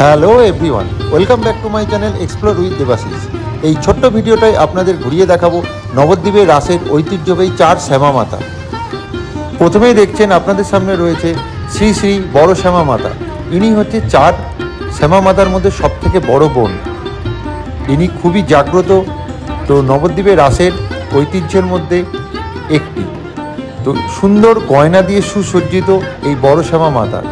Hello everyone welcome back to my channel explore with Debashis এই ছোট্ট ভিডিওটাই আপনাদের ঘুরিয়ে দেখাবো নবদ্বীপের রাসের ঐতিহ্যবাহী চার শ্যামা মাতা প্রথমেই দেখছেন আপনাদের সামনে রয়েছে শ্রী শ্রী বড় শ্যামা মাতা ইনি হচ্ছে চার শ্যামা মাতার মধ্যে সব থেকে বড় বোন। ইনি খুবই জাগ্রত, তো নবদ্বীপের রাসের ঐতিহ্যের মধ্যে একটি। তো সুন্দর গয়না দিয়ে সুসজ্জিত এই বড় শ্যামা মাতা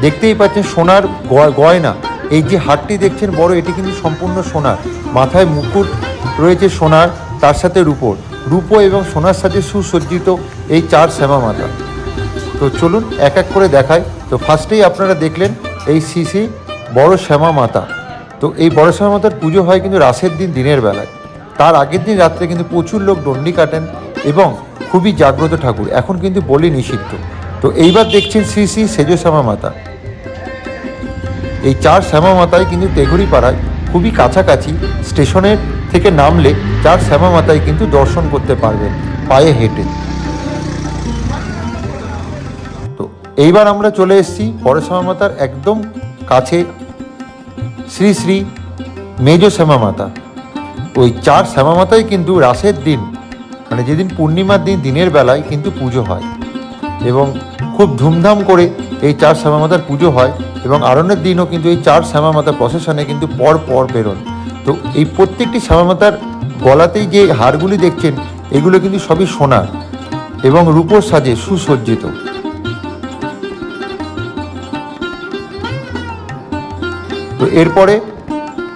দেখতেই পাচ্ছেন সোনার গয়- গয়না। এই যে হাটটি দেখছেন, বড়, এটি কিন্তু সম্পূর্ণ সোনার মাথায় মুকুট রয়েছে সোনার, তার সাথে রূপোর। রূপো এবং সোনার সাথে সুসজ্জিত এই চার শ্যামা মাতা তো চলুন এক এক করে দেখাই। তো ফার্স্টেই আপনারা দেখলেন এই সিসি বড় শ্যামা মাতা তো এই বড় শ্যামা মাতার পুজো হয় কিন্তু রাসের দিন, দিনের বেলায়। তার আগের দিন রাত্রে কিন্তু প্রচুর লোক ডন্ডি কাটেন এবং খুবই জাগ্রত ঠাকুর। এখন কিন্তু বলি নিষিদ্ধ। তো এইবার দেখছেন শ্রী শ্রী সেজ শ্যামা মাতা এই চার শ্যামা মাতায় কিন্তু তেঘুরি পাড়ায় খুবই কাছাকাছি স্টেশনের থেকে নামলে চার শ্যামা মাতায় কিন্তু দর্শন করতে পারবেন পায়ে হেঁটে। তো এইবার আমরা চলে এসেছি পরশ্যামা মাতার একদম কাছে শ্রী শ্রী মেজ শ্যামা মাতা ওই চার শ্যামা মাতাই কিন্তু রাসের দিন মানে যেদিন পূর্ণিমার দিন, দিনের বেলায় কিন্তু পুজো হয়। এবং খুব ধুমধাম করে এই চার শ্যামা মাতার পুজো হয় এবং আরণ্যের দিনও কিন্তু এই চার শ্যামা মাতার প্রসেশনে কিন্তু পর পর বেরোন তো এই প্রত্যেকটি শ্যামা মাতার গলাতেই যে হারগুলি দেখছেন, এগুলো কিন্তু সবই সোনার এবং রূপোর সাজে সুসজ্জিত। তো এরপরে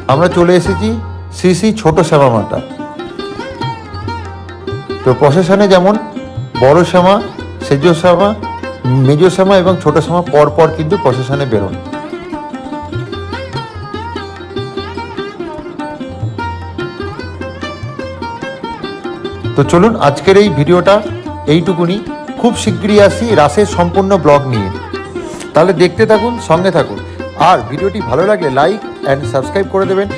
আমরা চলে এসেছি শ্রী শ্রী ছোট শ্যামা মাতা। তো প্রসেশনে যেমন বড় শ্যামা সেজ শ্যামা মেজ শ্যামা এবং ছোট শ্যামা পর কিন্তু প্রসেশনে বেরোন তো চলুন আজকের এই ভিডিওটা এইটুকুনি। খুব শীঘ্রই আসি রাসের সম্পূর্ণ ব্লগ নিয়ে। তাহলে দেখতে থাকুন, সঙ্গে থাকুন। আর ভিডিওটি ভালো লাগলে লাইক অ্যান্ড সাবস্ক্রাইব করে দেবেন।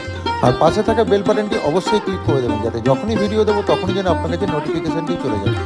আর পাশে থাকা বেল বাটনটি অবশ্যই ক্লিক করে দেবেন, যাতে যখনই ভিডিও দেবো তখনই যেন আপনার কাছে নোটিফিকেশনটি চলে যায়।